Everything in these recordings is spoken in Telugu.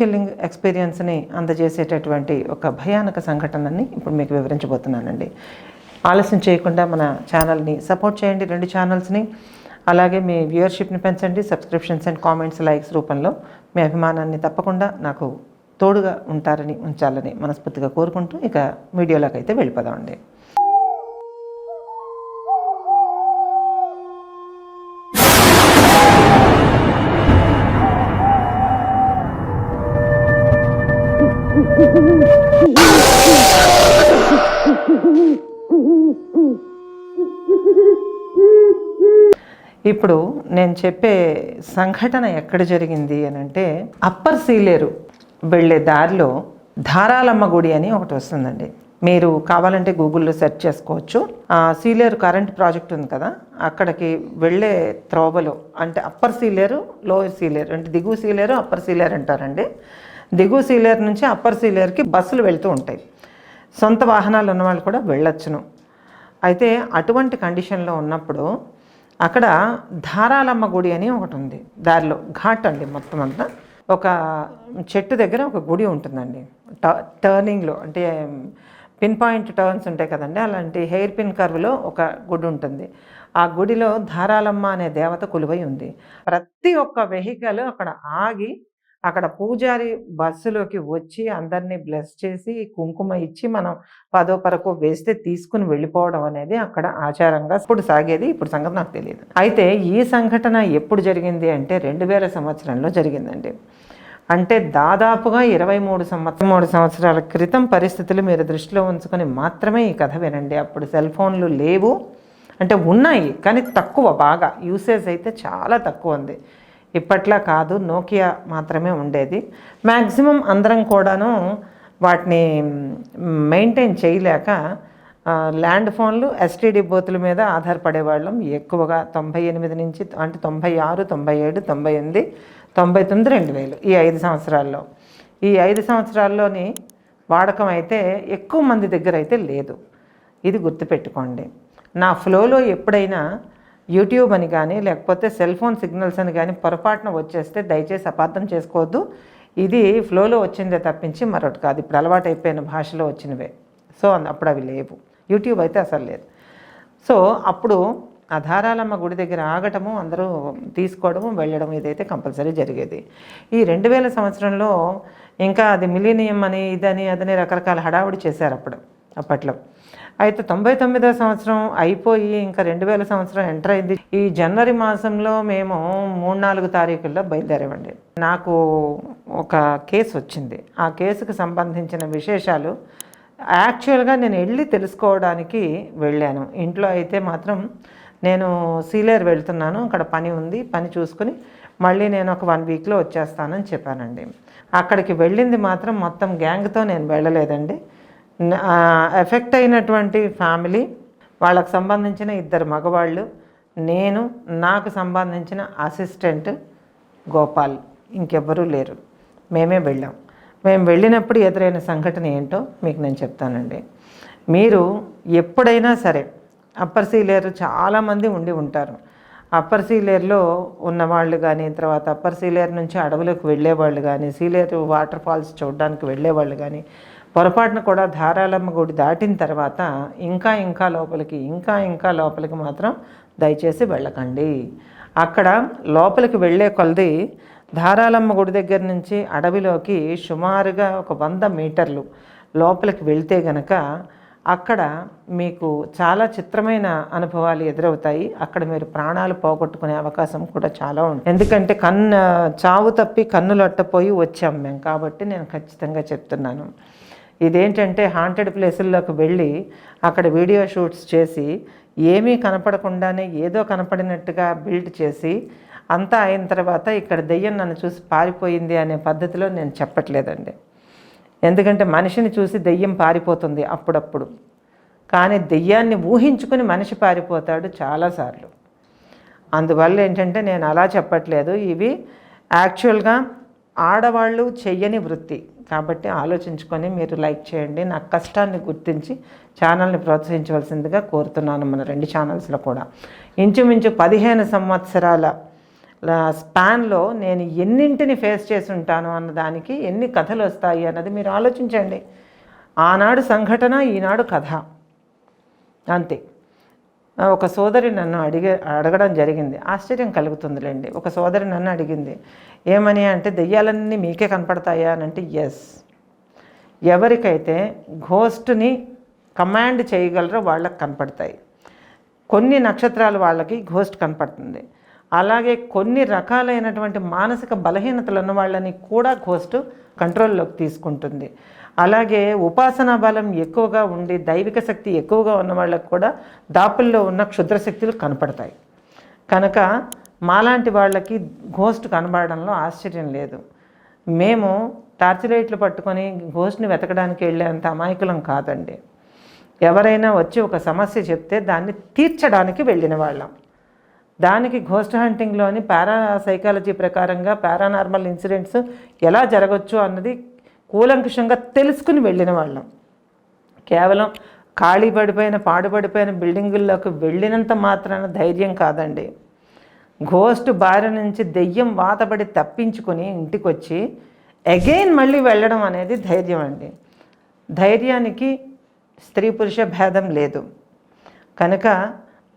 చిల్లింగ్ ఎక్స్పీరియన్స్ని అందజేసేటటువంటి ఒక భయానక సంఘటనని ఇప్పుడు మీకు వివరించబోతున్నానండి. ఆలస్యం చేయకుండా మన ఛానల్ని సపోర్ట్ చేయండి. రెండు ఛానల్స్ని అలాగే మీ వ్యూయర్షిప్ని పెంచండి. సబ్స్క్రిప్షన్స్ అండ్ కామెంట్స్ లైక్స్ రూపంలో మీ అభిమానాన్ని తప్పకుండా నాకు తోడుగా ఉంటారని ఉంచాలని మనస్ఫూర్తిగా కోరుకుంటూ ఇక వీడియోలోకి అయితే వెళ్ళిపోదామండి. ఇప్పుడు నేను చెప్పే సంఘటన ఎక్కడ జరిగింది అని అంటే అప్పర్ సీలేరు వెళ్ళే దారిలో ధారాలమ్మ గుడి అని ఒకటి వస్తుందండి. మీరు కావాలంటే గూగుల్లో సెర్చ్ చేసుకోవచ్చు. ఆ సీలేరు కరెంట్ ప్రాజెక్ట్ ఉంది కదా అక్కడికి వెళ్ళే త్రోవలో అంటే అప్పర్ సీలేరు లోయర్ సీలేరు అంటే దిగువ సీలేరు అప్పర్ సీలేరు అంటారండి. దిగువ సీలేరు నుంచి అప్పర్ సీలేరుకి బస్సులు వెళ్తూ ఉంటాయి. సొంత వాహనాలు ఉన్న వాళ్ళు కూడా వెళ్ళొచ్చును. అయితే అటువంటి కండిషన్లో ఉన్నప్పుడు అక్కడ ధారాలమ్మ గుడి అని ఒకటి ఉంది. దారిలో ఘాట్ అండి మొత్తం అంతా. ఒక చెట్టు దగ్గర ఒక గుడి ఉంటుందండి. ట- టర్నింగ్లో అంటే పిన్ పాయింట్ టర్న్స్ ఉంటాయి కదండి. అలాంటి హెయిర్ పిన్ కర్వ్లో ఒక గుడి ఉంటుంది. ఆ గుడిలో ధారాలమ్మ అనే దేవత కొలువై ఉంది. ప్రతి ఒక్క వెహికల్ అక్కడ ఆగి అక్కడ పూజారి బస్సులోకి వచ్చి అందరినీ బ్లెస్ చేసి కుంకుమ ఇచ్చి మనం పదో పరకో వేస్తే తీసుకుని వెళ్ళిపోవడం అనేది అక్కడ ఆచారంగా ఇప్పుడు సాగేది. ఇప్పుడు సంగతి నాకు తెలియదు. అయితే ఈ సంఘటన ఎప్పుడు జరిగింది అంటే రెండు వేల సంవత్సరంలో జరిగిందండి. అంటే దాదాపుగా ఇరవై మూడు సంవత్సరం మూడు సంవత్సరాల క్రితం పరిస్థితులు మీరు దృష్టిలో ఉంచుకొని మాత్రమే ఈ కథ వినండి. అప్పుడు సెల్ ఫోన్లు లేవు. అంటే ఉన్నాయి కానీ తక్కువ బాగా. యూసేజ్ అయితే చాలా తక్కువ ఉంది. ఇప్పట్లా కాదు నోకియా మాత్రమే ఉండేది. మ్యాక్సిమం అందరం కూడాను వాటిని మెయింటైన్ చేయలేక ల్యాండ్ ఫోన్లు ఎస్టీడీ బోతుల మీద ఆధారపడే వాళ్ళం. ఎక్కువగా తొంభై ఎనిమిది నుంచి అంటే తొంభై ఆరు తొంభై ఏడు తొంభై ఎనిమిది తొంభై తొమ్మిది రెండు వేలు ఈ ఐదు సంవత్సరాల్లో. ఈ ఐదు సంవత్సరాల్లోని వాడకం అయితే ఎక్కువ మంది దగ్గర అయితే లేదు. ఇది గుర్తుపెట్టుకోండి. నా ఫ్లోలో ఎప్పుడైనా యూట్యూబ్ అని కానీ లేకపోతే సెల్ ఫోన్ సిగ్నల్స్ అని కానీ పొరపాటున వచ్చేస్తే దయచేసి అపార్థం చేసుకోవద్దు. ఇది ఫ్లోలో వచ్చిందే తప్పించి మరొకటి కాదు. ఇప్పుడు అలవాటైపోయిన భాషలో వచ్చినవే. సో అప్పుడు అవి లేవు. యూట్యూబ్ అయితే అసలు లేదు. సో అప్పుడు ఆ ధారాలమ్మ గుడి దగ్గర ఆగటము అందరూ తీసుకోవడము వెళ్ళడం ఇదైతే కంపల్సరీ జరిగేది. ఈ రెండు వేల సంవత్సరంలో ఇంకా అది మిలీనియం అని ఇదని అదని రకరకాల హడావుడి చేశారు అప్పుడు అప్పట్లో. అయితే తొంభై తొమ్మిదో సంవత్సరం అయిపోయి ఇంకా రెండు వేల సంవత్సరం ఎంటర్ అయింది. ఈ జనవరి మాసంలో మేము మూడు నాలుగు తారీఖుల్లో బయలుదేరామండి. నాకు ఒక కేసు వచ్చింది. ఆ కేసుకు సంబంధించిన విశేషాలు యాక్చువల్గా నేను వెళ్ళి తెలుసుకోవడానికి వెళ్ళాను. ఇంట్లో అయితే మాత్రం నేను సీలేరు వెళ్తున్నాను. అక్కడ పని ఉంది. పని చూసుకుని మళ్ళీ నేను ఒక వన్ వీక్లో వచ్చేస్తానని చెప్పానండి. అక్కడికి వెళ్ళింది మాత్రం మొత్తం గ్యాంగ్తో నేను వెళ్ళలేదండి. ఎఫెక్ట్ అయినటువంటి ఫ్యామిలీ వాళ్ళకు సంబంధించిన ఇద్దరు మగవాళ్ళు నేను నాకు సంబంధించిన అసిస్టెంట్ గోపాల్. ఇంకెవ్వరూ లేరు. మేమే వెళ్ళాం. మేము వెళ్ళినప్పుడు ఎదురైన సంఘటన ఏంటో మీకు నేను చెప్తానండి. మీరు ఎప్పుడైనా సరే అప్పర్ సీలేరు చాలామంది ఉండి ఉంటారు. అప్పర్ సీలేరులో ఉన్నవాళ్ళు కానీ తర్వాత అప్పర్ సీలేరు నుంచి అడవులకు వెళ్ళేవాళ్ళు కానీ సీలేరు వాటర్ ఫాల్స్ చూడడానికి వెళ్ళేవాళ్ళు కానీ పొరపాటున కూడా ధారాళమ్మ గుడి దాటిన తర్వాత ఇంకా ఇంకా లోపలికి ఇంకా ఇంకా లోపలికి మాత్రం దయచేసి వెళ్ళకండి. అక్కడ లోపలికి వెళ్ళే కొలది ధారాలమ్మ గుడి దగ్గర నుంచి అడవిలోకి సుమారుగా ఒక వంద మీటర్లు లోపలికి వెళ్తే గనక అక్కడ మీకు చాలా చిత్రమైన అనుభవాలు ఎదురవుతాయి. అక్కడ మీరు ప్రాణాలు పోగొట్టుకునే అవకాశం కూడా చాలా ఉంది. ఎందుకంటే కన్ను చావు తప్పి కన్నులు అట్టపోయి వచ్చాం మేము కాబట్టి నేను ఖచ్చితంగా చెప్తున్నాను. ఇదేంటంటే హాంటెడ్ ప్లేసుల్లోకి వెళ్ళి అక్కడ వీడియో షూట్స్ చేసి ఏమీ కనపడకుండానే ఏదో కనపడినట్టుగా బిల్డ్ చేసి అంతా అయిన తర్వాత ఇక్కడ దెయ్యం నన్ను చూసి పారిపోయింది అనే పద్ధతిలో నేను చెప్పట్లేదండి. ఎందుకంటే మనిషిని చూసి దెయ్యం పారిపోతుంది అప్పుడప్పుడు. కానీ దెయ్యాన్ని ఊహించుకుని మనిషి పారిపోతాడు చాలాసార్లు. అందువల్ల ఏంటంటే నేను అలా చెప్పట్లేదు. ఇవి యాక్చువల్గా ఆడవాళ్ళు చెయ్యని వృత్తి. కాబట్టి ఆలోచించుకొని మీరు లైక్ చేయండి. నా కష్టాన్ని గుర్తించి ఛానల్ని ప్రోత్సహించవలసిందిగా కోరుతున్నాను మన రెండు ఛానల్స్లో కూడా. ఇంచుమించు పదిహేను సంవత్సరాల స్పాన్లో నేను ఎన్నింటిని ఫేస్ చేసి ఉంటాను అన్న దానికి ఎన్ని కథలు వస్తాయి అన్నది మీరు ఆలోచించండి. ఆనాడు సంఘటన ఈనాడు కథ. అంతే. ఒక సోదరి నన్ను అడిగే అడగడం జరిగింది. ఆశ్చర్యం కలుగుతుందిలేండి. ఒక సోదరి నన్ను అడిగింది ఏమని? అంటే దెయ్యాలన్నీ మీకే కనపడతాయా? అని అంటే ఎస్ ఎవరికైతే ఘోస్ట్ని కమాండ్ చేయగలరో వాళ్ళకి కనపడతాయి. కొన్ని నక్షత్రాలు వాళ్ళకి ఘోస్ట్ కనపడుతుంది. అలాగే కొన్ని రకాలైనటువంటి మానసిక బలహీనతలు ఉన్న వాళ్ళని కూడా ఘోస్ట్ కంట్రోల్లోకి తీసుకుంటుంది. అలాగే ఉపాసనా బలం ఎక్కువగా ఉండి దైవిక శక్తి ఎక్కువగా ఉన్న వాళ్ళకు కూడా దాపుల్లో ఉన్న క్షుద్ర శక్తులు కనపడతాయి. కనుక మాలాంటి వాళ్ళకి ఘోస్ట్ కనబడడంలో ఆశ్చర్యం లేదు. మేము టార్చ్ లైట్లు పట్టుకొని ఘోస్ట్ని వెతకడానికి వెళ్ళేంత అమాయకులం కాదండి. ఎవరైనా వచ్చి ఒక సమస్య చెప్తే దాన్ని తీర్చడానికి వెళ్ళిన వాళ్ళం. దానికి ఘోస్ట్ హంటింగ్లోని పారా సైకాలజీ ప్రకారంగా పారానార్మల్ ఇన్సిడెంట్స్ ఎలా జరగచ్చు అన్నది కూలంకుషంగా తెలుసుకుని వెళ్ళిన వాళ్ళం. కేవలం ఖాళీ పడిపోయిన పాడుపడిపోయిన బిల్డింగుల్లోకి వెళ్ళినంత మాత్రాన ధైర్యం కాదండి. ఘోస్ట్ బారి నుంచి దెయ్యం వాతపడి తప్పించుకొని ఇంటికి వచ్చి అగైన్ మళ్ళీ వెళ్ళడం అనేది ధైర్యం అండి. ధైర్యానికి స్త్రీ పురుష భేదం లేదు. కనుక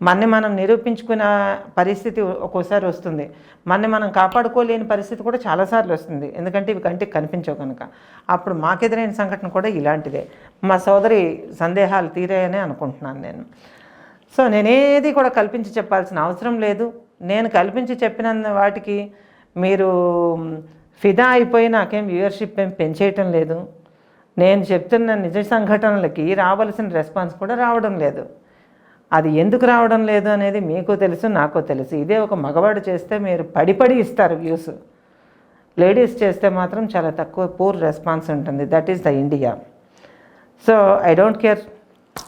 మన్ని మనం నిరూపించుకునే పరిస్థితి ఒక్కోసారి వస్తుంది. మనని మనం కాపాడుకోలేని పరిస్థితి కూడా చాలాసార్లు వస్తుంది. ఎందుకంటే ఇవి కంటికి కనిపించవు కనుక. అప్పుడు మాకెదురైన సంఘటన కూడా ఇలాంటిదే. మా సోదరి సందేహాలు తీరాయనే అనుకుంటున్నాను నేను. సో నేనేది కూడా కల్పించి చెప్పాల్సిన అవసరం లేదు. నేను కల్పించి చెప్పిన వాటికి మీరు ఫిదా అయిపోయి నాకేం వ్యూవర్షిప్ ఏం పెంచేయటం లేదు. నేను చెప్తున్న నిజ సంఘటనలకి రావలసిన రెస్పాన్స్ కూడా రావడం లేదు. అది ఎందుకు రావడం లేదు అనేది మీకు తెలుసు నాకు తెలుసు. ఇదే ఒక మగవాడు చేస్తే మీరు పడిపడి ఇస్తారు వ్యూస్. లేడీస్ చేస్తే మాత్రం చాలా తక్కువ పూర్ రెస్పాన్స్ ఉంటుంది. That is the India. So I don't care.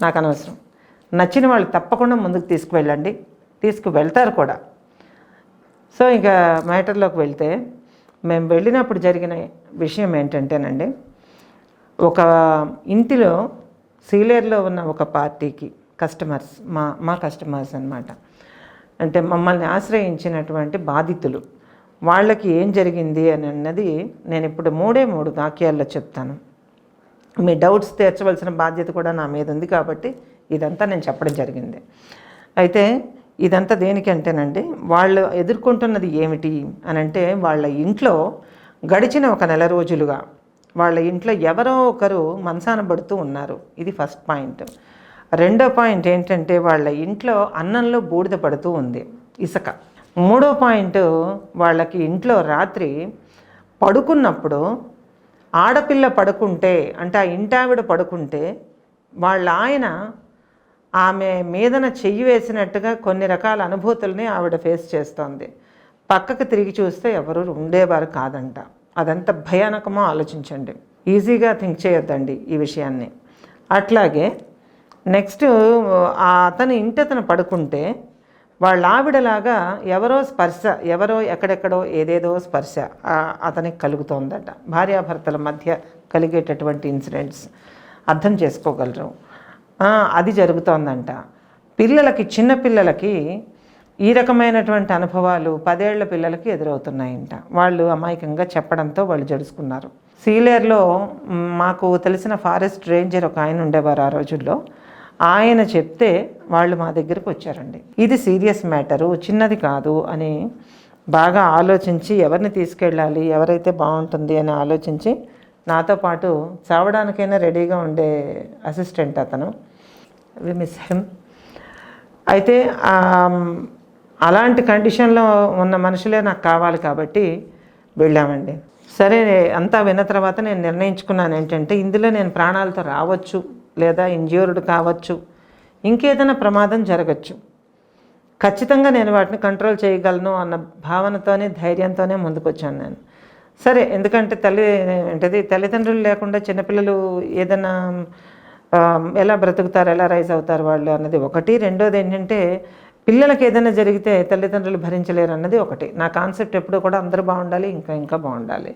నాకు అనవసరం. నచ్చిన వాళ్ళు తప్పకుండా ముందుకు తీసుకువెళ్ళండి. తీసుకువెళ్తారు కూడా. సో ఇంకా మ్యాటర్లోకి వెళ్తే మేము వెళ్ళినప్పుడు జరిగిన విషయం ఏంటంటేనండి ఒక ఇంటిలో సీలేర్లో ఉన్న ఒక పార్టీకి కస్టమర్స్ మా మా కస్టమర్స్ అన్నమాట. అంటే మమ్మల్ని ఆశ్రయించినటువంటి బాధితులు. వాళ్ళకి ఏం జరిగింది అని అన్నది నేను ఇప్పుడు మూడే మూడు వాక్యాల్లో చెప్తాను. మీ డౌట్స్ తీర్చవలసిన బాధ్యత కూడా నా మీద ఉంది కాబట్టి ఇదంతా నేను చెప్పడం జరిగింది. అయితే ఇదంతా దేనికంటేనండి వాళ్ళు ఎదుర్కొంటున్నది ఏమిటి అని అంటే వాళ్ళ ఇంట్లో గడిచిన ఒక నెల రోజులుగా వాళ్ళ ఇంట్లో ఎవరో ఒకరు మనసానబడుతూ పడుతూ ఉన్నారు. ఇది ఫస్ట్ పాయింట్ రెండో పాయింట్ ఏంటంటే వాళ్ళ ఇంట్లో అన్నంలో బూడిద పడుతూ ఉంది ఇసుక. మూడో పాయింట్ వాళ్ళకి ఇంట్లో రాత్రి పడుకున్నప్పుడు ఆడపిల్ల పడుకుంటే అంటే ఆ ఇంటావిడ పడుకుంటే వాళ్ళ ఆయన ఆమె మీదన చెయ్యి వేసినట్టుగా కొన్ని రకాల అనుభూతుల్ని ఆవిడ ఫేస్ చేస్తోంది. పక్కకు తిరిగి చూస్తే ఎవరు ఉండేవారు కాదంట. అదంత భయానకమో ఆలోచించండి. ఈజీగా థింక్ చేయొద్దండి ఈ విషయాన్ని. అట్లాగే నెక్స్ట్ అతని ఇంటి అతను పడుకుంటే వాళ్ళ ఆవిడలాగా ఎవరో స్పర్శ ఎవరో ఎక్కడెక్కడో ఏదేదో స్పర్శ అతనికి కలుగుతోందట. భార్యాభర్తల మధ్య కలిగేటటువంటి ఇన్సిడెంట్స్ అర్థం చేసుకోగలరు. అది జరుగుతోందంట. పిల్లలకి చిన్నపిల్లలకి ఈ రకమైనటువంటి అనుభవాలు పదేళ్ళ పిల్లలకి ఎదురవుతున్నాయంట. వాళ్ళు అమాయకంగా చెప్పడంతో వాళ్ళు జడుచుకున్నారు సీలేర్లో మాకు తెలిసిన ఫారెస్ట్ రేంజర్ ఒక ఆయన ఉండేవారు ఆ రోజుల్లో. ఆయన చెప్తే వాళ్ళు మా దగ్గరకు వచ్చారండి. ఇది సీరియస్ మ్యాటరు చిన్నది కాదు అని బాగా ఆలోచించి ఎవరిని తీసుకెళ్ళాలి ఎవరైతే బాగుంటుంది అని ఆలోచించి నాతో పాటు చావడానికైనా రెడీగా ఉండే అసిస్టెంట్ అతను. వి మిస్ హిమ్ అయితే అలాంటి కండిషన్లో ఉన్న మనుషులే నాకు కావాలి కాబట్టి వెళ్ళామండి. సరే అంతా విన్న తర్వాత నేను నిర్ణయించుకున్నాను ఏంటంటే ఇందులో నేను ప్రాణాలతో రావచ్చు లేదా ఇంజ్యూర్డ్ కావచ్చు. ఇంకేదైనా ప్రమాదం జరగచ్చు. ఖచ్చితంగా నేను వాటిని కంట్రోల్ చేయగలను అన్న భావనతోనే ధైర్యంతోనే ముందుకొచ్చాను నేను. సరే ఎందుకంటే తల్లి ఏంటది? తల్లిదండ్రులు లేకుండా చిన్నపిల్లలు ఏదైనా ఎలా బ్రతుకుతారు ఎలా రైజ్ అవుతారు వాళ్ళు అన్నది ఒకటి. రెండోది ఏంటంటే పిల్లలకి ఏదైనా జరిగితే తల్లిదండ్రులు భరించలేరు అన్నది ఒకటి. నా కాన్సెప్ట్ ఎప్పుడూ కూడా అందరూ బాగుండాలి ఇంకా ఇంకా బాగుండాలి.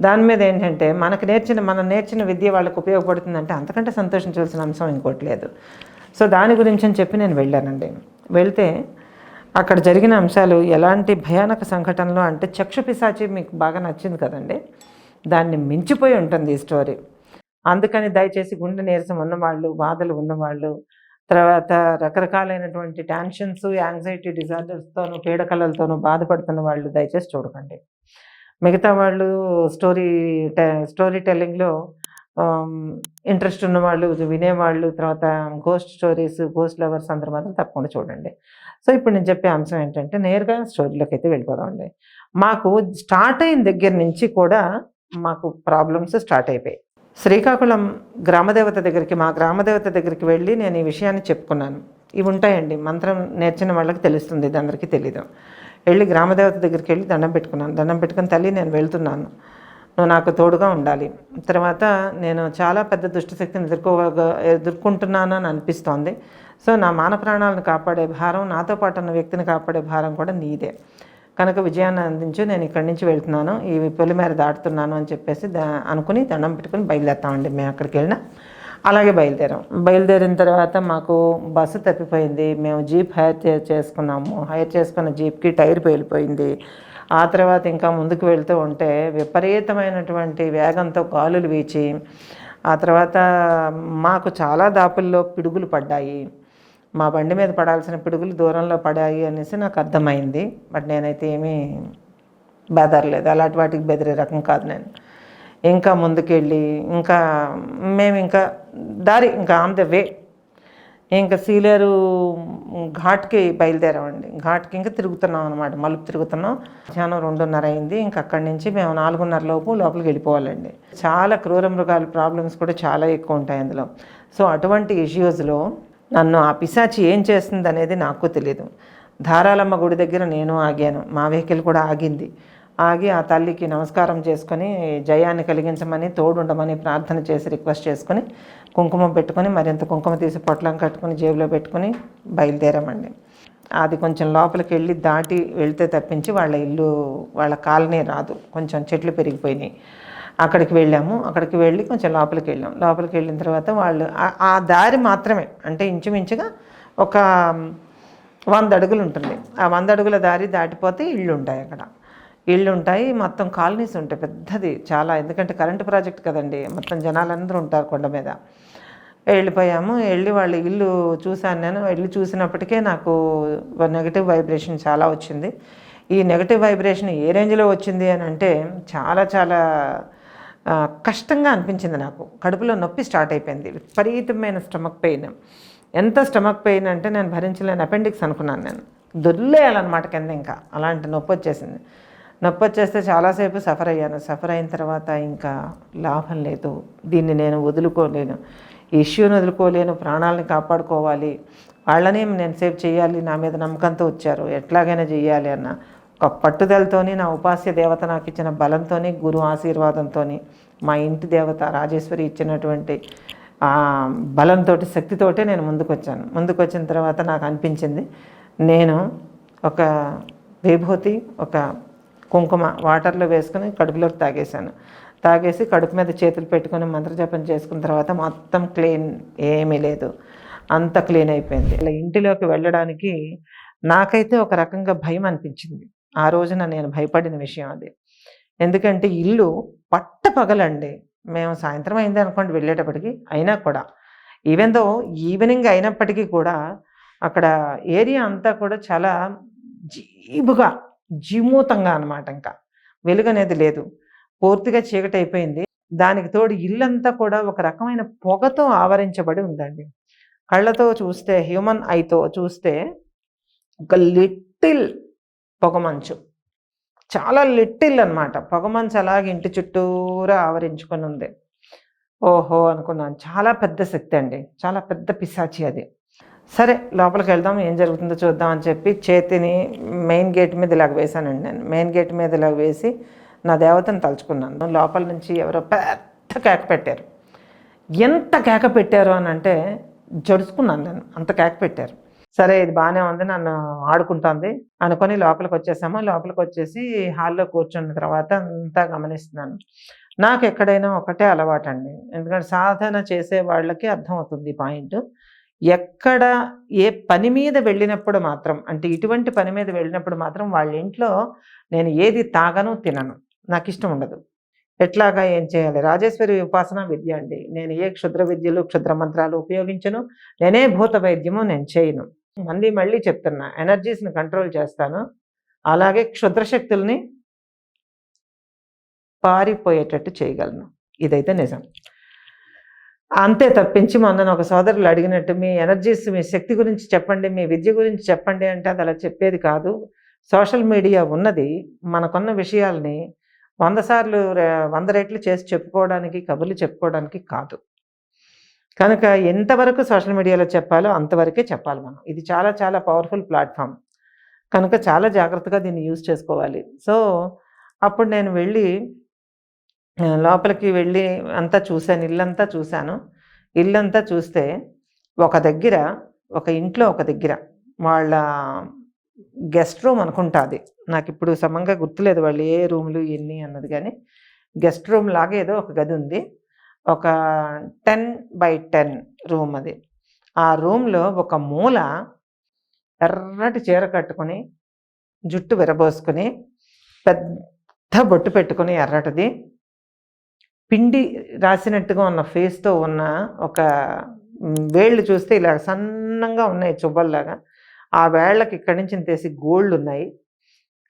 దాని మీద ఏంటంటే మనకు నేర్చిన మనం నేర్చిన విద్య వాళ్ళకు ఉపయోగపడుతుందంటే అంతకంటే సంతోషించవలసిన అంశం ఇంకోటి లేదు. సో దాని గురించి అని చెప్పి నేను వెళ్ళానండి. వెళ్తే అక్కడ జరిగిన అంశాలు ఎలాంటి భయానక సంఘటనలు అంటే చక్షు పిశాచి మీకు బాగా నచ్చింది కదండి. దాన్ని మించిపోయి ఉంటుంది ఈ స్టోరీ. అందుకని దయచేసి గుండె నీరసం ఉన్నవాళ్ళు బాధలు ఉన్నవాళ్ళు తర్వాత రకరకాలైనటువంటి టెన్షన్స్ యాంగ్జైటీ డిజార్డర్స్తోనూ పీడకలలతోనూ బాధపడుతున్న వాళ్ళు దయచేసి చూడకండి. మిగతా వాళ్ళు స్టోరీ స్టోరీ టెల్లింగ్లో ఇంట్రెస్ట్ ఉన్న వాళ్ళు వినేవాళ్ళు తర్వాత గోస్ట్ స్టోరీస్ గోస్ట్ లవర్స్ అందరూ మాత్రం తప్పకుండా చూడండి. సో ఇప్పుడు నేను చెప్పే అంశం ఏంటంటే నేరుగా స్టోరీలోకి అయితే వెళ్ళిపోదామండి. మాకు స్టార్ట్ అయిన దగ్గర నుంచి కూడా మాకు ప్రాబ్లమ్స్ స్టార్ట్ అయిపోయాయి. శ్రీకాకుళం గ్రామదేవత దగ్గరికి మా గ్రామదేవత దగ్గరికి వెళ్ళి నేను ఈ విషయాన్ని చెప్పుకున్నాను. ఇవి ఉంటాయండి. మంత్రం నేర్చిన వాళ్ళకి తెలుస్తుంది ఇది అందరికీ తెలీదు. వెళ్ళి గ్రామదేవత దగ్గరికి వెళ్ళి దండం పెట్టుకున్నాను. దండం పెట్టుకుని తల్లి నేను వెళ్తున్నాను. నువ్వు నాకు తోడుగా ఉండాలి. తర్వాత నేను చాలా పెద్ద దుష్టశక్తిని ఎదుర్కోగా ఎదుర్కొంటున్నాను అని అనిపిస్తోంది. సో నా మాన ప్రాణాలను కాపాడే భారం నాతో పాటు ఉన్న వ్యక్తిని కాపాడే భారం కూడా నీదే. కనుక విజయాన్ని అందించు నేను ఇక్కడి నుంచి వెళ్తున్నాను. ఈ పొలిమేర దాటుతున్నాను అని చెప్పేసి దా అనుకుని దండం పెట్టుకుని బయలుదేరుతామండి. మేము అక్కడికి వెళ్ళినా అలాగే బయలుదేరాం. బయలుదేరిన తర్వాత మాకు బస్సు తప్పిపోయింది. మేము జీప్ హైర్ చే చేసుకున్నాము. హైర్ చేసుకున్న జీప్కి టైర్ పేలిపోయింది. ఆ తర్వాత ఇంకా ముందుకు వెళ్తూ ఉంటే విపరీతమైనటువంటి వేగంతో గాలులు వీచి ఆ తర్వాత మాకు చాలా దాపుల్లో పిడుగులు పడ్డాయి. మా బండి మీద పడాల్సిన పిడుగులు దూరంలో పడాయి అనేసి నాకు అర్థమైంది. బట్ నేనైతే ఏమీ బెదరలేదు. అలాంటి వాటికి బెదిరే రకం కాదు నేను. ఇంకా ముందుకెళ్ళి ఇంకా మేము ఇంకా దారి ఇంకా ఆన్ ద వే ఇంకా సీలేరు ఘాట్కి బయలుదేరామండి. ఘాట్కి ఇంకా తిరుగుతున్నాం అనమాట మలుపు తిరుగుతున్నాం. మధ్యాహ్నం రెండున్నర అయింది. ఇంకా అక్కడి నుంచి మేము నాలుగున్నర లోపు లోపలికి వెళ్ళిపోవాలండి. చాలా క్రూర మృగాల ప్రాబ్లమ్స్ కూడా చాలా ఎక్కువ ఉంటాయి అందులో. సో అటువంటి ఇష్యూస్లో నన్ను ఆ పిశాచి ఏం చేస్తుంది అనేది నాకు తెలియదు ధారాలమ్మ గుడి దగ్గర నేను ఆగాను. మా వెహికల్ కూడా ఆగింది. ఆగి ఆ తల్లికి నమస్కారం చేసుకొని జయాన్ని కలిగించమని తోడుండమని ప్రార్థన చేసి రిక్వెస్ట్ చేసుకొని కుంకుమ పెట్టుకొని మరింత కుంకుమ తీసి పొట్లం కట్టుకొని జేబులో పెట్టుకొని బయలుదేరామండి. అది కొంచెం లోపలికి వెళ్ళి దాటి వెళ్తే తప్పించి వాళ్ళ ఇల్లు వాళ్ళ కాలనీ రాదు. కొంచెం చెట్లు పెరిగిపోయినాయి. అక్కడికి వెళ్ళాము. అక్కడికి వెళ్ళి కొంచెం లోపలికి వెళ్ళాం లోపలికి వెళ్ళిన తర్వాత వాళ్ళు ఆ దారి మాత్రమే. అంటే ఇంచుమించుగా ఒక వంద అడుగులు ఉంటుంది. ఆ వంద అడుగుల దారి దాటిపోతే ఇళ్ళు ఉంటాయి అక్కడ. ఇళ్ళు ఉంటాయి మొత్తం కాలనీస్ ఉంటాయి. పెద్దది చాలా. ఎందుకంటే కరెంటు ప్రాజెక్ట్ కదండి. మొత్తం జనాలందరూ ఉంటారు కొండ మీద. వెళ్ళిపోయాము. వెళ్ళి వాళ్ళ ఇల్లు చూశాను నేను. వెళ్ళి చూసినప్పటికే నాకు నెగిటివ్ వైబ్రేషన్ చాలా వచ్చింది. ఈ నెగిటివ్ వైబ్రేషన్ ఏ రేంజ్లో వచ్చింది అని అంటే చాలా చాలా కష్టంగా అనిపించింది నాకు. కడుపులో నొప్పి స్టార్ట్ అయిపోయింది. విపరీతమైన స్టమక్ పెయిన్. ఎంత స్టమక్ పెయిన్ అంటే నేను భరించలేని అపెండిక్స్ అనుకున్నాను నేను. దొర్లేయాలన్నమాట కింద ఇంకా. అలాంటి నొప్పి వచ్చేసింది. నొప్పి వచ్చేస్తే చాలాసేపు సఫర్ అయ్యాను. సఫర్ అయిన తర్వాత ఇంకా లాభం లేదు. దీన్ని నేను వదులుకోలేను. ఇష్యూని వదులుకోలేను. ప్రాణాలని కాపాడుకోవాలి. వాళ్ళని నేను సేవ్ చేయాలి. నా మీద నమ్మకంతో వచ్చారు. ఎట్లాగైనా చేయాలి అన్న ఒక పట్టుదలతోని నా ఉపాస్య దేవత నాకు ఇచ్చిన బలంతోని గురు ఆశీర్వాదంతో మా ఇంటి దేవత రాజేశ్వరి ఇచ్చినటువంటి బలంతో శక్తితోటే నేను ముందుకొచ్చాను. ముందుకొచ్చిన తర్వాత నాకు అనిపించింది నేను ఒక విభూతి ఒక కుంకుమ వాటర్లో వేసుకుని కడుపులోకి తాగేశాను. తాగేసి కడుపు మీద చేతులు పెట్టుకొని మంత్రజపం చేసుకున్న తర్వాత మొత్తం క్లీన్ ఏమీ లేదు. అంత క్లీన్ అయిపోయింది. ఇలా ఇంటిలోకి వెళ్ళడానికి నాకైతే ఒక రకంగా భయం అనిపించింది. ఆ రోజున నేను భయపడిన విషయం అది. ఎందుకంటే ఇల్లు పట్ట పగలండి మేము సాయంత్రం అయింది అనుకోండి వెళ్ళేటప్పటికి అయినా కూడా. ఈవెన్ దో ఈవినింగ్ అయినప్పటికీ కూడా అక్కడ ఏరియా అంతా కూడా చాలా జీబుగా జీమూతంగా అనమాట ఇంకా. వెలుగు అనేది లేదు. పూర్తిగా చీకటి అయిపోయింది దానికి తోడు ఇల్లంతా కూడా ఒక రకమైన పొగతో ఆవరించబడి ఉందండి. కళ్ళతో చూస్తే హ్యూమన్ ఐతో చూస్తే ఒక లిటిల్ పొగమంచు చాలా లిటిల్ అనమాట పొగమంచు అలాగే ఇంటి చుట్టూరా ఆవరించుకొని ఉంది. ఓహో అనుకున్నాను. చాలా పెద్ద శక్తి అండి. చాలా పెద్ద పిశాచి అది. సరే లోపలికి వెళ్దాం ఏం జరుగుతుందో చూద్దాం అని చెప్పి చేతిని మెయిన్ గేట్ మీద ఇలాగ వేశానండి నేను. మెయిన్ గేట్ మీద ఇలాగ వేసి నా దేవతను తలుచుకున్నాను. లోపల నుంచి ఎవరో పెద్ద కేక పెట్టారు. ఎంత కేక పెట్టారు అని అంటే జడుచుకున్నాను నేను. అంత కేక పెట్టారు. సరే ఇది బాగానే ఉంది నన్ను ఆడుకుంటుంది అనుకొని లోపలికి వచ్చేసాము. లోపలికి వచ్చేసి హాల్లో కూర్చున్న తర్వాత అంతా గమనిస్తున్నాను. నాకు ఎక్కడైనా ఒకటే అలవాటు అండి ఎందుకంటే సాధన చేసే వాళ్ళకి అర్థమవుతుంది పాయింట్. ఎక్కడ ఏ పని మీద వెళ్ళినప్పుడు మాత్రం అంటే ఇటువంటి పని మీద వెళ్ళినప్పుడు మాత్రం వాళ్ళ ఇంట్లో నేను ఏది తాగను తినను. నాకు ఇష్టం ఉండదు. ఎట్లాగా ఏం చేయాలి? రాజేశ్వరి ఉపాసన విద్య అండి. నేను ఏ క్షుద్ర విద్యలు క్షుద్ర మంత్రాలు ఉపయోగించను. నేనే భూత వైద్యము నేను చేయను. మళ్ళీ మళ్ళీ చెప్తున్నా ఎనర్జీస్ని కంట్రోల్ చేస్తాను. అలాగే క్షుద్ర శక్తుల్ని పారిపోయేటట్టు చేయగలను. ఇదైతే నిజం. అంతే తప్పించి మొన్న ఒక సోదరులు అడిగినట్టు మీ ఎనర్జీస్ మీ శక్తి గురించి చెప్పండి మీ విద్య గురించి చెప్పండి అంటే అది అలా చెప్పేది కాదు. సోషల్ మీడియా ఉన్నది. మనకున్న విషయాల్ని వంద సార్లు వంద రెట్లు చేసి చెప్పుకోవడానికి కబుర్లు చెప్పుకోవడానికి కాదు. కనుక ఎంతవరకు సోషల్ మీడియాలో చెప్పాలో అంతవరకే చెప్పాలి మనం. ఇది చాలా చాలా పవర్ఫుల్ ప్లాట్ఫామ్. కనుక చాలా జాగ్రత్తగా దీన్ని యూజ్ చేసుకోవాలి. సో అప్పుడు నేను వెళ్ళి లోపలికి వెళ్ళి అంతా చూశాను ఇల్లంతా చూశాను. ఇల్లంతా చూస్తే ఒక దగ్గర ఒక ఇంట్లో ఒక దగ్గర వాళ్ళ గెస్ట్ రూమ్ అనుకుంటుంది నాకు ఇప్పుడు సమంగా గుర్తులేదు వాళ్ళు ఏ రూమ్లు ఎన్ని అన్నది కానీ గెస్ట్ రూమ్ లాగా ఏదో ఒక గది ఉంది. ఒక టెన్ బై టెన్ రూమ్ అది. ఆ రూమ్లో ఒక మూల ఎర్రటి చీర కట్టుకొని జుట్టు విరబోసుకొని పెద్ద బొట్టు పెట్టుకుని ఎర్రటిది. పిండి రాసినట్టుగా ఉన్న ఫేస్తో ఉన్న ఒక వేళ్ళు చూస్తే ఇలా సన్నంగా ఉన్నాయి చుబ్బల్లాగా ఆ వేళ్ళకి ఇక్కడి నుంచి తీసి గోల్డ్ ఉన్నాయి.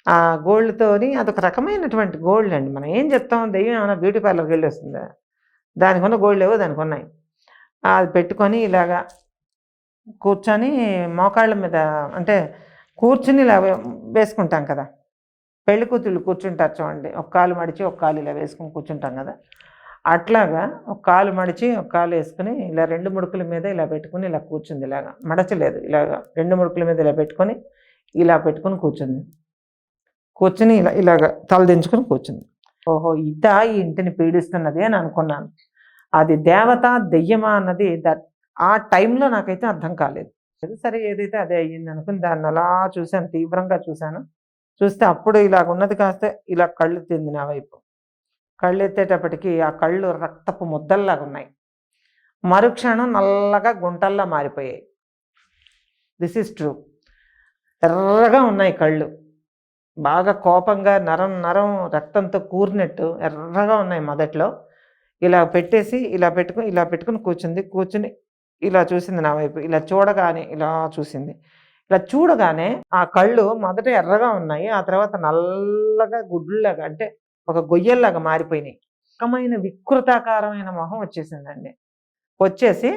ఆ గోల్డ్తోని అదొక రకమైనటువంటి గోల్డ్ అండి. మనం ఏం చెప్తాం? దెయ్యం ఏమైనా బ్యూటీ పార్లర్కి వెళ్ళి వస్తుందా? దానికి ఉన్న గోల్డ్ ఏవో దానికి ఉన్నాయి. అది పెట్టుకొని ఇలాగా కూర్చొని మోకాళ్ళ మీద అంటే కూర్చుని ఇలా వేసుకుంటాం కదా. పెళ్ళి కూతుళ్ళు కూర్చుంటారు చూడండి. ఒక కాలు మడిచి ఒక కాలు ఇలా వేసుకుని కూర్చుంటాం కదా. అట్లాగా ఒక కాలు మడిచి ఒక కాలు వేసుకుని ఇలా రెండు ముడుకుల మీద ఇలా పెట్టుకుని ఇలా కూర్చుంది ఇలాగా. మడచలేదు. ఇలాగా రెండు ముడుకుల మీద ఇలా పెట్టుకొని ఇలా పెట్టుకుని కూర్చుంది. కూర్చుని ఇలా ఇలాగ తలదించుకొని కూర్చుంది. ఓహో ఇత ఈ ఇంటిని పీడిస్తున్నది అని అనుకున్నాను. అది దేవత దెయ్యమా అన్నది దట్ ఆ టైంలో నాకైతే అర్థం కాలేదు. సరే ఏదైతే అదే అయ్యింది అనుకుని దాన్ని అలా చూశాను తీవ్రంగా చూశాను. చూస్తే అప్పుడు ఇలాగ ఉన్నది కాస్త ఇలా కళ్ళు తింది నా వైపు. కళ్ళెత్తేటప్పటికీ ఆ కళ్ళు రక్తపు ముద్దల్లాగా ఉన్నాయి. మరుక్షణం నల్లగా గుంటల్లా మారిపోయాయి. దిస్ ఇస్ ట్రూ ఎర్రగా ఉన్నాయి కళ్ళు. బాగా కోపంగా నరం నరం రక్తంతో కూరినట్టు ఎర్రగా ఉన్నాయి మొదట్లో. ఇలా పెట్టేసి ఇలా పెట్టుకుని ఇలా పెట్టుకుని కూర్చుంది. కూర్చుని ఇలా చూసింది నా వైపు. ఇలా చూడగానే ఇలా చూసింది. ఇలా చూడగానే ఆ కళ్ళు మొదట ఎర్రగా ఉన్నాయి. ఆ తర్వాత నల్లగా గుడ్లాగా అంటే ఒక గొయ్యల్లాగా మారిపోయినాయి. రకమైన వికృతాకారమైన మొహం వచ్చేసిందండి. వచ్చేసి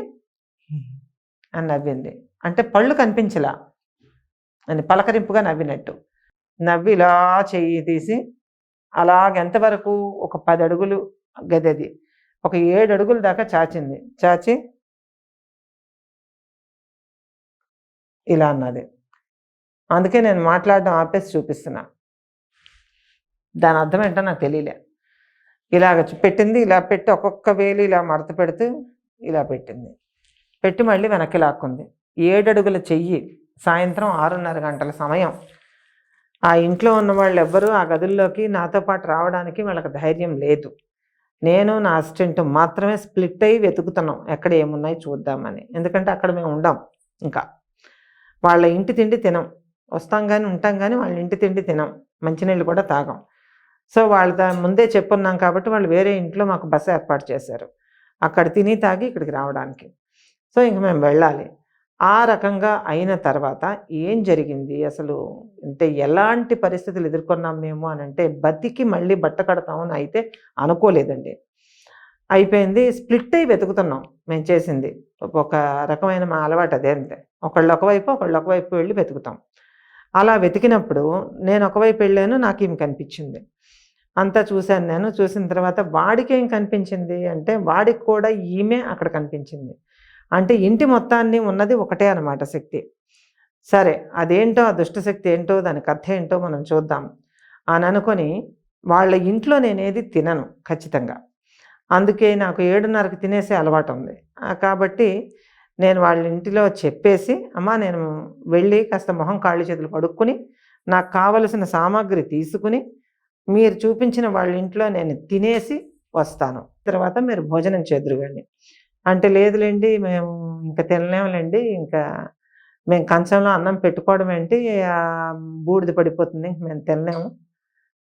అని నవ్వింది. అంటే పళ్ళు కనిపించలా. అని పలకరింపుగా నవ్వినట్టు. నవ్వి ఇలా చెయ్యి తీసి అలాగ ఎంతవరకు ఒక పది అడుగులు గదది. ఒక ఏడు అడుగుల దాకా చాచింది. చాచి ఇలా అన్నది. అందుకే నేను మాట్లాడడం ఆపేసి చూపిస్తున్నా. దాని అర్థం ఏంటో నాకు తెలియలే. ఇలాగ పెట్టింది ఇలా పెట్టి ఒక్కొక్క వేలు ఇలా మడత పెడుతూ ఇలా పెట్టింది. పెట్టి మళ్ళీ వెనక్కి లాక్కుంది. ఏడడుగుల చెయ్యి సాయంత్రం ఆరున్నర గంటల సమయం. ఆ ఇంట్లో ఉన్న వాళ్ళు ఎవ్వరూ ఆ గదుల్లోకి నాతో పాటు రావడానికి వాళ్ళకి ధైర్యం లేదు. నేను నా అసిస్టెంట్ మాత్రమే స్ప్లిట్ అయ్యి వెతుకుతున్నాం. ఎక్కడ ఏమున్నాయి చూద్దామని. ఎందుకంటే అక్కడ మేము ఉండం ఇంకా. వాళ్ళ ఇంటి తిండి తినం. వస్తాం కానీ ఉంటాం కానీ వాళ్ళ ఇంటి తిండి తినం. మంచినీళ్ళు కూడా తాగం. సో వాళ్ళ దాని ముందే చెప్పున్నాం కాబట్టి వాళ్ళు వేరే ఇంట్లో మాకు బస్సు ఏర్పాటు చేశారు. అక్కడ తిని తాగి ఇక్కడికి రావడానికి. సో ఇంక మేము వెళ్ళాలి. ఆ రకంగా అయిన తర్వాత ఏం జరిగింది? అసలు అంటే ఎలాంటి పరిస్థితులు ఎదుర్కొన్నాం మేము అని అంటే బతికి మళ్ళీ బట్ట కడతామని అయితే అనుకోలేదండి. అయిపోయింది. స్ప్లిట్ అయి వెతుకుతున్నాం మేము చేసింది. ఒక రకమైన మా అలవాటు అదే అంతే. ఒకళ్ళు ఒకవైపు ఒకళ్ళు ఒకవైపు వెళ్ళి వెతుకుతాం. అలా వెతికినప్పుడు నేను ఒకవైపు వెళ్ళాను నాకు ఈమె కనిపించింది. అంతా చూశాను నేను. చూసిన తర్వాత వాడికి ఏం కనిపించింది అంటే వాడికి కూడా ఈమె అక్కడ కనిపించింది. అంటే ఇంటి మొత్తాన్ని ఉన్నది ఒకటే అన్నమాట శక్తి. సరే అదేంటో ఆ దుష్టశక్తి ఏంటో దాని కథ ఏంటో మనం చూద్దాం. అని అనుకొని వాళ్ళ ఇంట్లో నేనేది తినను ఖచ్చితంగా. అందుకే నాకు ఏడున్నరకు తినేసే అలవాటు ఉంది. కాబట్టి నేను వాళ్ళ ఇంటిలో చెప్పేసి అమ్మా నేను వెళ్ళి కాస్త మొహం కాళ్ళు చేతులు కడుక్కుని నాకు కావలసిన సామాగ్రి తీసుకుని మీరు చూపించిన వాళ్ళ ఇంట్లో నేను తినేసి వస్తాను. తర్వాత మీరు భోజనం చేదురుగాని అంటే లేదులేండి మేము ఇంకా తినలేములేండి ఇంకా మేము కంచంలో అన్నం పెట్టుకోవడం ఏంటి బూడిద పడిపోతుంది ఇంక మేము తినలేము.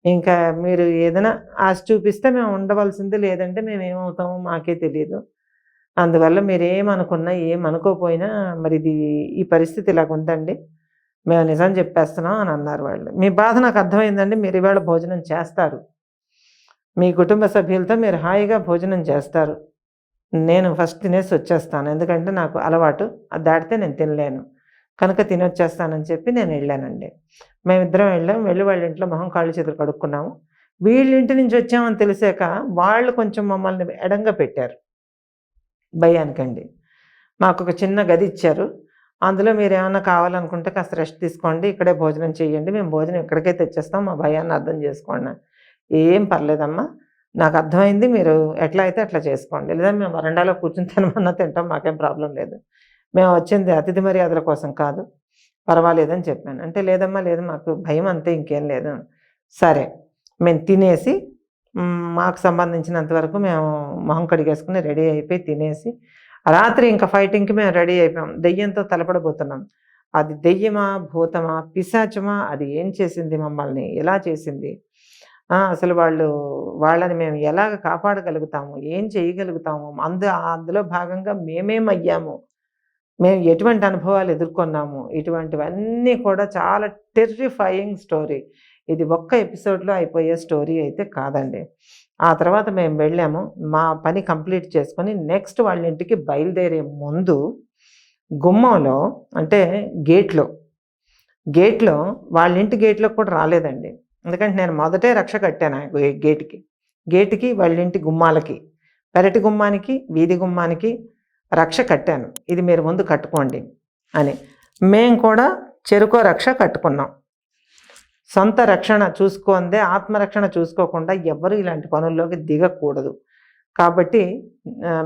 ఇంకా మీరు ఏదైనా ఆశ చూపిస్తే మేము ఉండవలసింది లేదంటే మేము ఏమవుతామో మాకే తెలియదు అందువల్ల మీరు ఏమనుకున్నా ఏమనుకోపోయినా మరి ఇది ఈ పరిస్థితి ఇలాగ ఉందండి మేము నిజం చెప్పేస్తున్నాం అని అన్నారు వాళ్ళు. మీ బాధ నాకు అర్థమైందండి. మీరు ఇవాళ భోజనం చేస్తారు. మీ కుటుంబ సభ్యులతో మీరు హాయిగా భోజనం చేస్తారు. నేను ఫస్ట్ తినేసి వచ్చేస్తాను. ఎందుకంటే నాకు అలవాటు. అది దాటితే నేను తినలేను. కనుక తినొచ్చేస్తానని చెప్పి నేను వెళ్ళానండి. మేమిద్దరం వెళ్ళాం. వెళ్ళి వాళ్ళ ఇంట్లో మొహం కాళ్ళు చేతులు కడుక్కున్నాము. వీళ్ళ ఇంటి నుంచి వచ్చామని తెలిసాక వాళ్ళు కొంచెం మమ్మల్ని ఎడంగా పెట్టారు. భయానికండి. మాకు ఒక చిన్న గది ఇచ్చారు. అందులో మీరు ఏమైనా కావాలనుకుంటే కాస్త రెస్ట్ తీసుకోండి ఇక్కడే భోజనం చేయండి మేము భోజనం ఇక్కడికే తెచ్చేస్తాం మా భయాన్ని అర్థం చేసుకోండి. ఏం పర్లేదమ్మా నాకు అర్థమైంది మీరు ఎట్లా అయితే అట్లా చేసుకోండి. లేదా మేము వరండాలో కూర్చుని తినమన్నా తింటాం మాకేం ప్రాబ్లం లేదు. మేము వచ్చింది అతిథి మర్యాదల కోసం కాదు పర్వాలేదని చెప్పాను. అంటే లేదమ్మా లేదు మాకు భయం అంతే ఇంకేం లేదు. సరే మేము తినేసి మాకు సంబంధించినంత వరకు మేము మొహం కడిగేసుకుని రెడీ అయిపోయి తినేసి రాత్రి ఇంకా ఫైటింగ్కి మేము రెడీ అయిపోయాం. దెయ్యంతో తలపడబోతున్నాం. అది దెయ్యమా భూతమా పిశాచమా అది ఏం చేసింది మమ్మల్ని? ఎలా చేసింది? అసలు వాళ్ళు వాళ్ళని మేము ఎలాగ కాపాడగలుగుతాము? ఏం చేయగలుగుతాము? అందు అందులో భాగంగా మేమేమయ్యాము మేము ఎటువంటి అనుభవాలు ఎదుర్కొన్నాము? ఇటువంటివన్నీ కూడా చాలా టెర్రిఫైయింగ్ స్టోరీ ఇది ఒక్క ఎపిసోడ్లో అయిపోయే స్టోరీ అయితే కాదండి. ఆ తర్వాత మేము వెళ్ళాము. మా పని కంప్లీట్ చేసుకొని నెక్స్ట్ వాళ్ళ ఇంటికి బయలుదేరే ముందు గుమ్మంలో అంటే గేట్లో గేట్లో వాళ్ళ ఇంటి గేట్లో కూడా రాలేదండి. ఎందుకంటే నేను మొదటే రక్ష కట్టాను ఆ గేట్కి. వాళ్ళ ఇంటి గుమ్మాలకి పెరటి గుమ్మానికి వీధి గుమ్మానికి రక్ష కట్టాను. ఇది మీరు ముందు కట్టుకోండి అని. మేము కూడా చెరుకో రక్ష కట్టుకున్నాం. సొంత రక్షణ చూసుకుందే ఆత్మరక్షణ చూసుకోకుండా ఎవరు ఇలాంటి పనుల్లోకి దిగకూడదు. కాబట్టి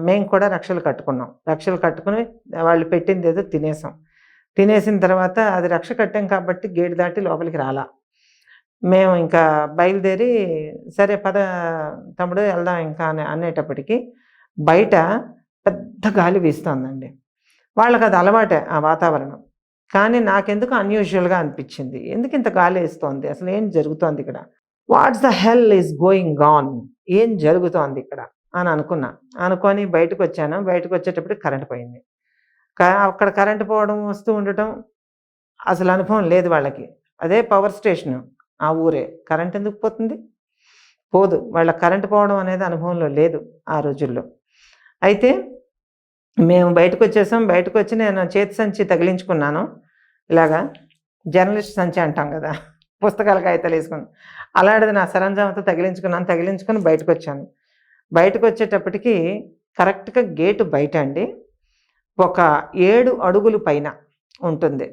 మేము కూడా రక్షలు కట్టుకున్నాం. రక్షలు కట్టుకుని వాళ్ళు పెట్టింది ఏదో తినేసాం. తినేసిన తర్వాత అది రక్ష కట్టాం కాబట్టి గేటు దాటి లోపలికి రాలా. మేము ఇంకా బయలుదేరి సరే పద తమ్ముడు వెళ్దాం ఇంకా అని అనేటప్పటికీ బయట పెద్ద గాలి వీస్తుందండి. వాళ్ళకి అది అలవాటే ఆ వాతావరణం. కానీ నాకెందుకు అన్యూజువల్గా అనిపించింది. ఎందుకు ఇంత గాలి వేస్తోంది? అసలు ఏం జరుగుతోంది ఇక్కడ? What's the hell is going on ఏం జరుగుతోంది ఇక్కడ? అని అనుకున్నా. అనుకొని బయటకు వచ్చాను. బయటకు వచ్చేటప్పుడు కరెంట్ పోయింది. క- అక్కడ కరెంట్ పోవడం వస్తూ ఉండటం అసలు అనుభవం లేదు వాళ్ళకి. అదే పవర్ స్టేషన్ ఆ ఊరే. కరెంట్ ఎందుకు పోతుంది? పోదు. వాళ్ళ కరెంట్ పోవడం అనేది అనుభవంలో లేదు ఆ రోజుల్లో. అయితే మేము బయటకు వచ్చేసాం. బయటకు వచ్చి నేను చేతి సంచి తగిలించుకున్నాను. ఇలాగా జర్నలిస్ట్ సంచి అంటాం కదా పుస్తకాల కాగితాలు వేసుకుని. అలాంటిది నా సరంజామతో తగిలించుకున్నాను. తగిలించుకుని బయటకు వచ్చాను. బయటకు వచ్చేటప్పటికి కరెక్ట్గా గేటు బయట అండి. ఒక ఏడు అడుగులు పైన ఉంటుంది.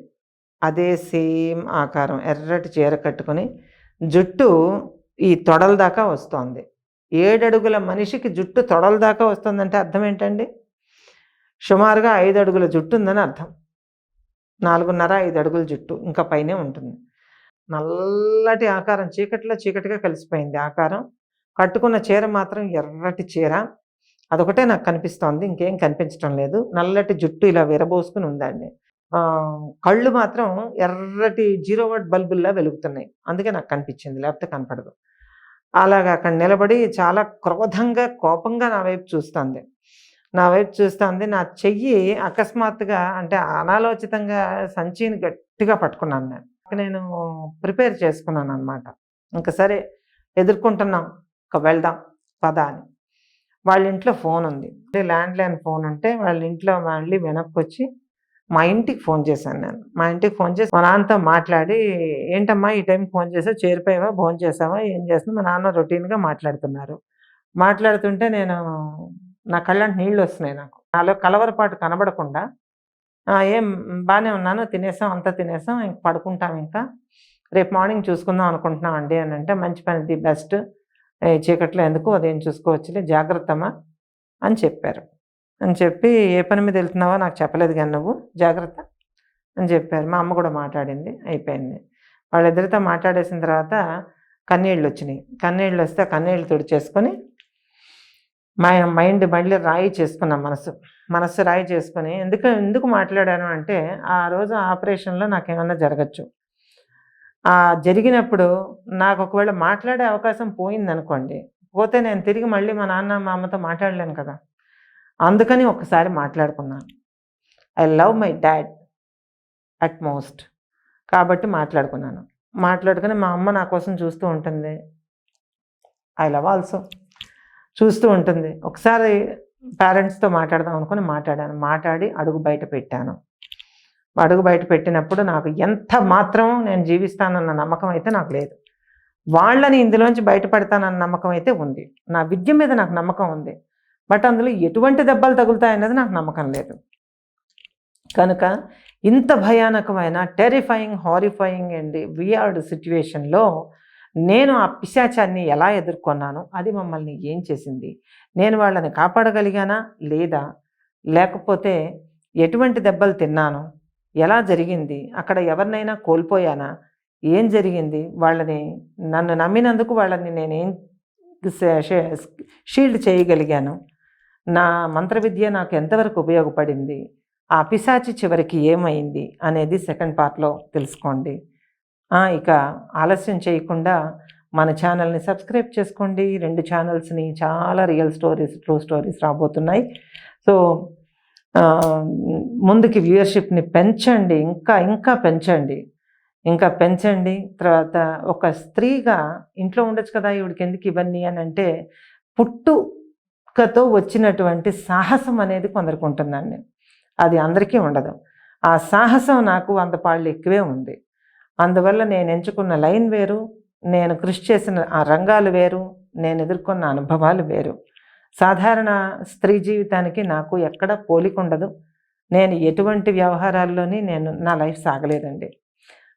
అదే సేమ్ ఆకారం. ఎర్రటి చీర కట్టుకొని జుట్టు ఈ తొడల దాకా వస్తోంది. ఏడడుగుల మనిషికి జుట్టు తొడల దాకా వస్తుందంటే అర్థం ఏంటండి? సుమారుగా ఐదు అడుగుల జుట్టు ఉందని అర్థం. నాలుగున్నర ఐదు అడుగుల జుట్టు ఇంకా పైనే ఉంటుంది. నల్లటి ఆకారం చీకట్లో చీకటిగా కలిసిపోయింది ఆకారం. కట్టుకున్న చీర మాత్రం ఎర్రటి చీర. అదొకటే నాకు కనిపిస్తోంది ఇంకేం కనిపించడం లేదు. నల్లటి జుట్టు ఇలా విరబోసుకుని ఉందండి. కళ్ళు మాత్రం ఎర్రటి జీరో వాట్ బల్బుల్లా వెలుగుతున్నాయి. అందుకే నాకు కనిపించింది లేకపోతే కనపడదు. అలాగా అక్కడ నిలబడి చాలా క్రోధంగా కోపంగా నా వైపు చూస్తుంది. నా వైపు చూస్తుంది. నా చెయ్యి అకస్మాత్తుగా అంటే అనాలోచితంగా సంచిని గట్టిగా పట్టుకున్నాను నేను. నేను ప్రిపేర్ చేసుకున్నాను అనమాట ఇంకా సరే ఎదుర్కొంటున్నాం. ఇంకా వెళ్దాం పద అని. వాళ్ళ ఇంట్లో ఫోన్ ఉంది. ల్యాండ్ లైన్ ఫోన్ ఉంటే వాళ్ళ ఇంట్లో మళ్ళీ వెనక్కి వచ్చి మా ఇంటికి ఫోన్ చేశాను నేను. మా ఇంటికి ఫోన్ చేసి మా నాన్నతో మాట్లాడి ఏంటమ్మా ఈ టైంకి ఫోన్ చేసావు? చేరిపోయావా? ఫోన్ చేసావా ఏం చేస్తున్నా మా నాన్న రొటీన్గా మాట్లాడుతున్నారు. మాట్లాడుతుంటే నేను నా కళ్ళంటి నీళ్ళు వస్తున్నాయి నాకు. నాలో కలవరపాటు కనబడకుండా ఏం బాగానే ఉన్నాను తినేసాం అంతా తినేసాం ఇంక పడుకుంటాం ఇంకా. రేపు మార్నింగ్ చూసుకుందాం అనుకుంటున్నాం అండి అని అంటే మంచి పని ది బెస్ట్. చీకట్లో ఎందుకు అదేం చూసుకోవచ్చులే జాగ్రత్తమా? అని చెప్పారు. అని చెప్పి ఏ పని మీద వెళ్తున్నావో నాకు చెప్పలేదు కానీ నువ్వు జాగ్రత్త అని చెప్పారు. మా అమ్మ కూడా మాట్లాడింది అయిపోయింది. వాళ్ళిద్దరితో మాట్లాడేసిన తర్వాత కన్నీళ్ళు వచ్చినాయి కన్నీళ్ళు వస్తే కన్నీళ్ళు తుడిచేసుకొని మా మైండ్ మళ్ళీ రాయి చేసుకున్నాం మనసు. మనస్సు రాయి చేసుకుని ఎందుకు ఎందుకు మాట్లాడాను అంటే ఆ రోజు ఆపరేషన్లో నాకేమన్నా జరగచ్చు. ఆ జరిగినప్పుడు నాకు ఒకవేళ మాట్లాడే అవకాశం పోయింది అనుకోండి పోతే నేను తిరిగి మళ్ళీ మా నాన్న మా అమ్మతో మాట్లాడలేను కదా. అందుకని ఒకసారి మాట్లాడుకున్నాను. I love my dad at most కాబట్టి మాట్లాడుకున్నాను. మాట్లాడుకుని మా అమ్మ నా కోసం చూస్తూ ఉంటుంది. ఐ లవ్ ఆల్సో చూస్తూ ఉంటుంది. ఒకసారి పేరెంట్స్తో మాట్లాడదాం అనుకుని మాట్లాడాను. మాట్లాడి అడుగు బయట పెట్టాను. అడుగు బయట పెట్టినప్పుడు నాకు ఎంత మాత్రం నేను జీవిస్తానన్న నమ్మకం అయితే నాకు లేదు. వాళ్ళని ఇందులోంచి బయటపడతానన్న నమ్మకం అయితే ఉంది. నా విద్య మీద నాకు నమ్మకం ఉంది. బట్ అందులో ఎటువంటి దెబ్బలు తగులుతాయన్నది నాకు నమ్మకం లేదు. కనుక ఇంత భయానకమైన టెరిఫైయింగ్ హారిఫైయింగ్ అండ్ వియర్డ్ సిచ్యువేషన్లో నేను ఆ పిశాచాన్ని ఎలా ఎదుర్కొన్నాను అది మమ్మల్ని ఏం చేసింది? నేను వాళ్ళని కాపాడగలిగానా? లేదా? లేకపోతే ఎటువంటి దెబ్బలు తిన్నాను? ఎలా జరిగింది? అక్కడ ఎవరినైనా కోల్పోయానా? ఏం జరిగింది? వాళ్ళని నన్ను నమ్మినందుకు వాళ్ళని నేనేం షీల్డ్ చేయగలిగాను? నా మంత్ర విద్య నాకు ఎంతవరకు ఉపయోగపడింది? ఆ పిశాచి చివరికి ఏమైంది? అనేది సెకండ్ పార్ట్లో తెలుసుకోండి. ఇక ఆలస్యం చేయకుండా మన ఛానల్ని సబ్స్క్రైబ్ చేసుకోండి. రెండు ఛానల్స్ని చాలా రియల్ స్టోరీస్ ట్రూ స్టోరీస్ రాబోతున్నాయి. సో ముందుకి వ్యూయర్షిప్ని పెంచండి. ఇంకా ఇంకా పెంచండి. ఇంకా పెంచండి. తర్వాత ఒక స్త్రీగా ఇంట్లో ఉండొచ్చు కదా ఇవిడికి ఎందుకు ఇవన్నీ అని అంటే పుట్టుకతో వచ్చినటువంటి సాహసం అనేది కొందరికి ఉంటుందండి. అది అందరికీ ఉండదు. ఆ సాహసం నాకు వంద పాళ్ళు ఎక్కువే ఉంది. అందువల్ల నేను ఎంచుకున్న లైన్ వేరు నేను కృషి చేసిన ఆ రంగాలు వేరు నేను ఎదుర్కొన్న అనుభవాలు వేరు. సాధారణ స్త్రీ జీవితానికి నాకు ఎక్కడ పోలిక ఉండదు. నేను ఎటువంటి వ్యవహారాల్లోని నేను నా లైఫ్ సాగలేదండి.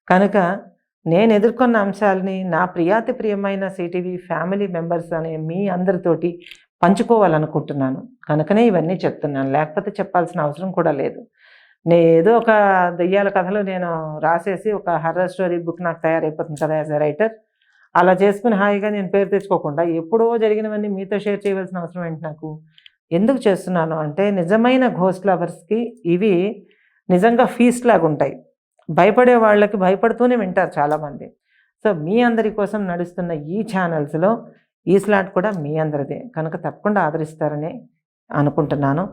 కనుక నేను ఎదుర్కొన్న అంశాలని నా ప్రియాతి ప్రియమైన సిటీవీ ఫ్యామిలీ మెంబర్స్ అనే మీ అందరితోటి పంచుకోవాలనుకుంటున్నాను. కనుకనే ఇవన్నీ చెప్తున్నాను. లేకపోతే చెప్పాల్సిన అవసరం కూడా లేదు. నేను ఏదో ఒక దెయ్యాల కథలు నేను రాసేసి ఒక హర్రర్ స్టోరీ బుక్ నాకు తయారైపోతుంది కదా యాజ్ ఎ రైటర్ అలా చేసుకుని హాయిగా నేను పేరు తెచ్చుకోకుండా ఎప్పుడో జరిగినవన్నీ మీతో షేర్ చేయవలసిన అవసరం ఏంటి నాకు? ఎందుకు చేస్తున్నాను అంటే నిజమైన ఘోస్ట్ లవర్స్కి ఇవి నిజంగా ఫీస్ట్ లాగా ఉంటాయి. భయపడే వాళ్ళకి భయపడుతూనే వింటారు చాలామంది. సో మీ అందరి కోసం నడుస్తున్న ఈ ఛానల్స్లో ఈ స్లాట్ కూడా మీ అందరిదే. కనుక తప్పకుండా ఆదరిస్తారని అనుకుంటున్నాను.